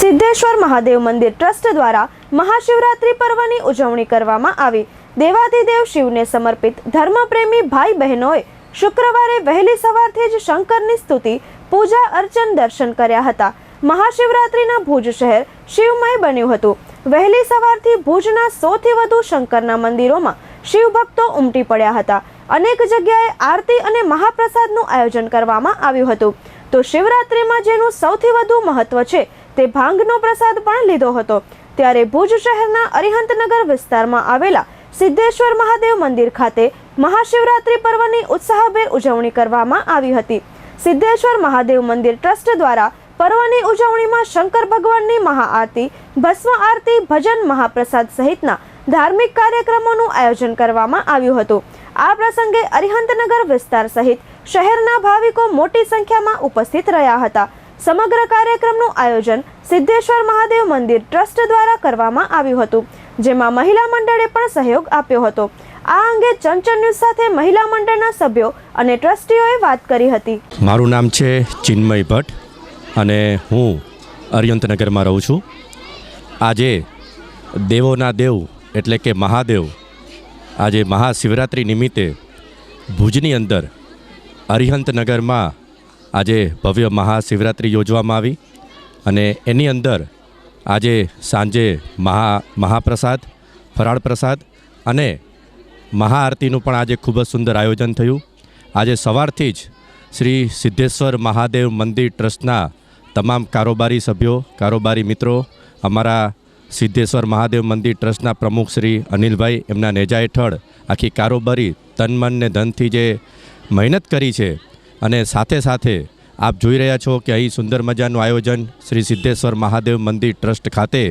સિદ્ધેશ્વર મહાદેવ મંદિર ટ્રસ્ટ દ્વારા મહાશિવરાત્રિ પર્વની ઉજવણી કરવામાં આવી. દેવાધિદેવ શિવને સમર્પિત ધર્મપ્રેમી ભાઈ બહેનોએ શુક્રવારે વહેલી સવારથી જ શંકરની સ્તુતિ, પૂજા અર્ચન દર્શન કર્યા હતા. મહાશિવરાત્રિના ભુજ શહેર શિવમય બન્યું હતું. વહેલી સવારથી ભુજના સૌથી વધુ શંકરના મંદિરોમાં શિવ ભક્તો ઉમટી પડ્યા હતા. અનેક જગ્યાએ આરતી અને મહાપ્રસાદનું આયોજન કરવામાં આવ્યું હતું. તો શિવરાત્રિમાં જેનું સૌથી વધુ મહત્વ છે તે ભાંગનો પ્રસાદ પણ લીધો હતો. ત્યારે ભુજ શહેરના અરિહંતનગર વિસ્તારમાં આવેલા સિદ્ધેશ્વર મહાદેવ મંદિર ખાતે મહાશિવરાત્રિ પર્વની ઉત્સાહભેર ઉજવણી કરવામાં આવી હતી. સિદ્ધેશ્વર મહાદેવ મંદિર ટ્રસ્ટ દ્વારા પર્વની ઉજવણીમાં શંકર ભગવાનની મહાઆરતી, ભસ્મ આરતી, ભજન મહાપ્રસાદ સહિતના ધાર્મિક કાર્યક્રમોનું આયોજન કરવામાં આવ્યું હતું. આ પ્રસંગે અરિહંતનગર વિસ્તાર સહિત શહેરના ભાવિકો મોટી સંખ્યામાં ઉપસ્થિત રહ્યા હતા. સમગ્ર કાર્યક્રમનું આયોજન સિદ્ધેશ્વર મહાદેવ મંદિર ટ્રસ્ટ દ્વારા કરવામાં આવ્યું હતું, જેમાં મહિલા મંડળે પણ સહયોગ આપ્યો હતો. આ અંગે ચંચળ ન્યૂઝ સાથે મહિલા મંડળના સભ્યો અને ટ્રસ્ટીઓએ વાત કરી હતી. મારું નામ છે ચિન્મય ભટ્ટ અને હું અરિયંતનગરમાં રહું છું. આજે દેવોના દેવ એટલે કે મહાદેવ આજે મહાશિવરાત્રિ નિમિત્તે ભુજની અંદર અરિહંતનગરમાં આજે ભવ્ય મહાશિવરાત્રિ યોજવામાં આવી અને એની અંદર આજે સાંજે મહા મહાપ્રસાદ ફરાળ પ્રસાદ અને મહાઆરતીનું પણ આજે ખૂબ જ સુંદર આયોજન થયું. આજે સવારથી જ શ્રી સિદ્ધેશ્વર મહાદેવ મંદિર ટ્રસ્ટના તમામ કારોબારી સભ્યો, કારોબારી મિત્રો, અમારા સિદ્ધેશ્વર મહાદેવ મંદિર ટ્રસ્ટના પ્રમુખ શ્રી અનિલભાઈ, એમના નેજા હેઠળ આખી કારોબારી તન મન ને ધનથી જે મહેનત કરી છે અને સાથે સાથે આપ જોઈ રહ્યા છો કે અહીં સુંદર મજાનું આયોજન શ્રી સિદ્ધેશ્વર મહાદેવ મંદિર ટ્રસ્ટ ખાતે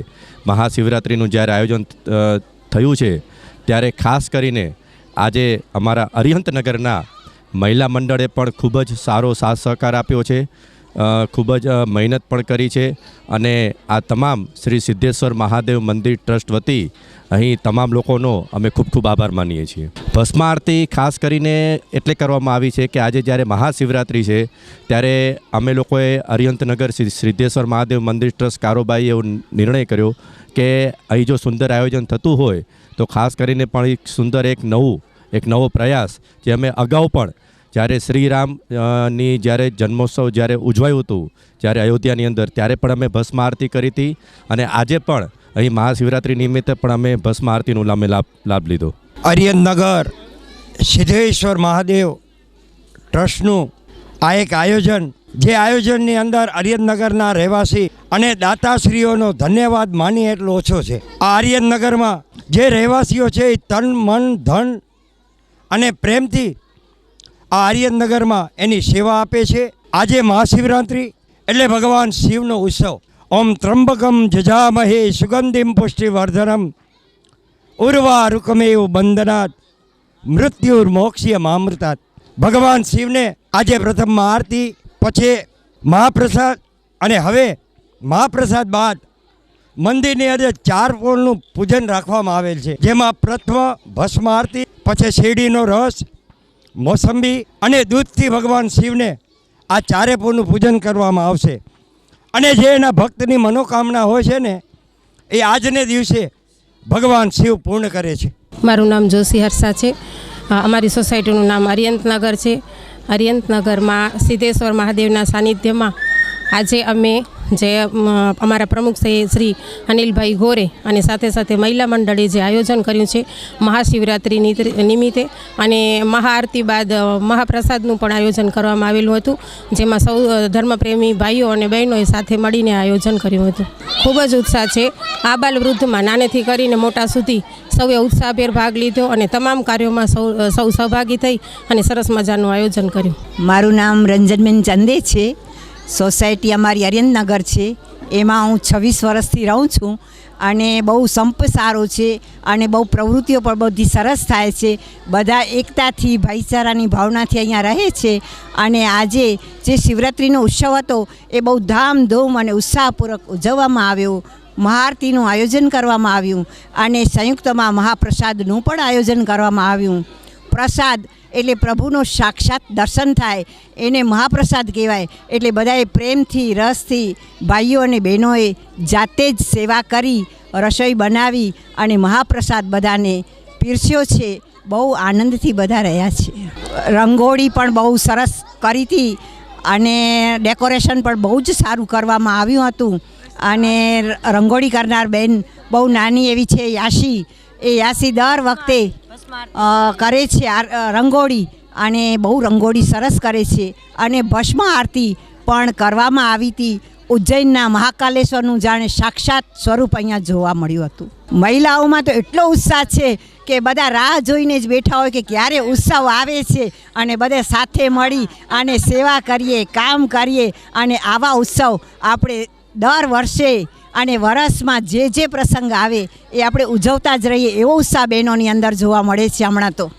મહાશિવરાત્રિનું જ્યારે આયોજન થયું છે, ત્યારે ખાસ કરીને આજે અમારા અરિહંતનગરના મહિલા મંડળે પણ ખૂબ જ સારો સાથ સહકાર આપ્યો છે. ખૂબ જ મહેનત પણ કરી છે અને આ તમામ શ્રી સિદ્ધેશ્વર મહાદેવ મંદિર ટ્રસ્ટ વતી અહીં તમામ લોકોનો અમે ખૂબ ખૂબ આભાર માનીએ છીએ. ભસ્મ આરતી ખાસ કરીને એટલે કરવામાં આવી છે કે આજે જ્યારે મહાશિવરાત્રિ છે, ત્યારે અમે લોકોએ અરિયંતનગર શ્રી સિદ્ધેશ્વર મહાદેવ મંદિર ટ્રસ્ટ કારોબારીએ એવો નિર્ણય કર્યો કે અહીં જો સુંદર આયોજન થતું હોય, તો ખાસ કરીને પણ એક સુંદર એક નવું, એક નવો પ્રયાસ જે અમે અગાઉ પણ જ્યારે શ્રીરામની જ્યારે જન્મોત્સવ જ્યારે ઉજવાયું હતું જ્યારે અયોધ્યાની અંદર ત્યારે પણ અમે ભસ્મ આરતી કરી હતી અને આજે પણ અહીં મહાશિવરાત્રિ નિમિત્તે પણ અમે ભસ્મ આરતીનો અમે લાભ લાભ લીધો. અરિયનનગર સિદ્ધેશ્વર મહાદેવ ટ્રસ્ટનું આ એક આયોજન, જે આયોજનની અંદર અરિયનનગરના રહેવાસી અને દાતાશ્રીઓનો ધન્યવાદ માની એટલો ઓછો છે. આ આર્યનનગરમાં જે રહેવાસીઓ છે એ તન, મન, ધન અને પ્રેમથી આ આર્યનનગરમાં એની સેવા આપે છે. આજે મહાશિવરાત્રિ એટલે ભગવાન શિવનો ઉત્સવ. ઓમ ત્રંબકમ જજામહે સુગંધિમ પુષ્ટિવર્ધનમ. ઉર્વા રૂકમેવ બંધનાત મૃત્યુર મોક્ષીય મામૃતાત ભગવાન શિવને આજે પ્રથમ આરતી, પછી મહાપ્રસાદ અને હવે મહાપ્રસાદ બાદ મંદિરની અંદર ચાર પોળનું પૂજન રાખવામાં આવેલ છે. જેમાં પ્રથમ ભસ્મ આરતી પછી શેરડીનો રસ મોસંબી અને દૂધથી ભગવાન શિવને આ ચારે પૂરનું પૂજન કરવામાં આવશે. અને જે એના ભક્તની મનોકામના હોય છે ને, એ આજને દિવસે ભગવાન શિવ પૂર્ણ કરે છે. મારું નામ જોશી હર્ષા છે. અમારી સોસાયટીનું નામ અરિયંતનગર છે. અરિયંતનગરમાં સિદ્ધેશ્વર મહાદેવના સાનિધ્યમાં આજે અમે જે અમારા પ્રમુખ શ્રી અનિલભાઈ ગોરે અને સાથે સાથે મહિલા મંડળે જે આયોજન કર્યું છે મહાશિવરાત્રિ નિમિત્તે અને મહાઆરતી બાદ મહાપ્રસાદનું પણ આયોજન કરવામાં આવેલું હતું, જેમાં સૌ ધર્મપ્રેમી ભાઈઓ અને બહેનોએ સાથે મળીને આયોજન કર્યું હતું. ખૂબ જ ઉત્સાહ છે. આ બાલ વૃદ્ધમાં નાનેથી કરીને મોટા સુધી સૌએ ઉત્સાહભેર ભાગ લીધો અને તમામ કાર્યોમાં સૌ સૌ સહભાગી થઈ અને સરસ મજાનું આયોજન કર્યું. મારું નામ રંજનબેન ચંદે છે. સોસાયટી અમારી અરિયનનગર છે. એમાં હું છવ્વીસ વર્ષથી રહું છું અને બહુ સંપ સારો છે અને બહુ પ્રવૃત્તિઓ પણ બધી સરસ થાય છે. બધા એકતાથી, ભાઈચારાની ભાવનાથી અહીંયા રહે છે અને આજે જે શિવરાત્રિનો ઉત્સવ હતો એ બહુ ધામધૂમ અને ઉત્સાહપૂર્વક ઉજવવામાં આવ્યો. મહાઆરતીનું આયોજન કરવામાં આવ્યું અને સંયુક્તમાં મહાપ્રસાદનું પણ આયોજન કરવામાં આવ્યું. પ્રસાદ એટલે પ્રભુનો સાક્ષાત દર્શન થાય, એને મહાપ્રસાદ કહેવાય. એટલે બધાએ પ્રેમથી, રસથી ભાઈઓ અને બહેનોએ જાતે જ સેવા કરી, રસોઈ બનાવી અને મહાપ્રસાદ બધાને પીરસ્યો છે. બહુ આનંદથી બધા રહ્યા છે. રંગોળી પણ બહુ સરસ કરી હતી અને ડેકોરેશન પણ બહુ જ સારું કરવામાં આવ્યું હતું. અને રંગોળી કરનાર બેન બહુ નાની એવી છે, યાશી. એ યાશી દર વખતે કરે છે રંગોળી અને બહુ રંગોળી સરસ કરે છે અને ભસ્મ આરતી પણ કરવામાં આવી હતી. ઉજ્જૈનના મહાકાલેશ્વરનું જાણે સાક્ષાત સ્વરૂપ અહીંયા જોવા મળ્યું હતું. મહિલાઓમાં તો એટલો ઉત્સાહ છે કે બધા રાહ જોઈને જ બેઠા હોય કે ક્યારે ઉત્સવ આવે છે અને બધે સાથે મળી અને સેવા કરીએ, કામ કરીએ અને આવા ઉત્સવ આપણે દર વર્ષે અને વરસમાં જે જે પ્રસંગ આવે એ આપણે ઉજવતા જ રહીએ એવો ઉત્સાહ બહેનોની અંદર જોવા મળે છે હમણાં તો.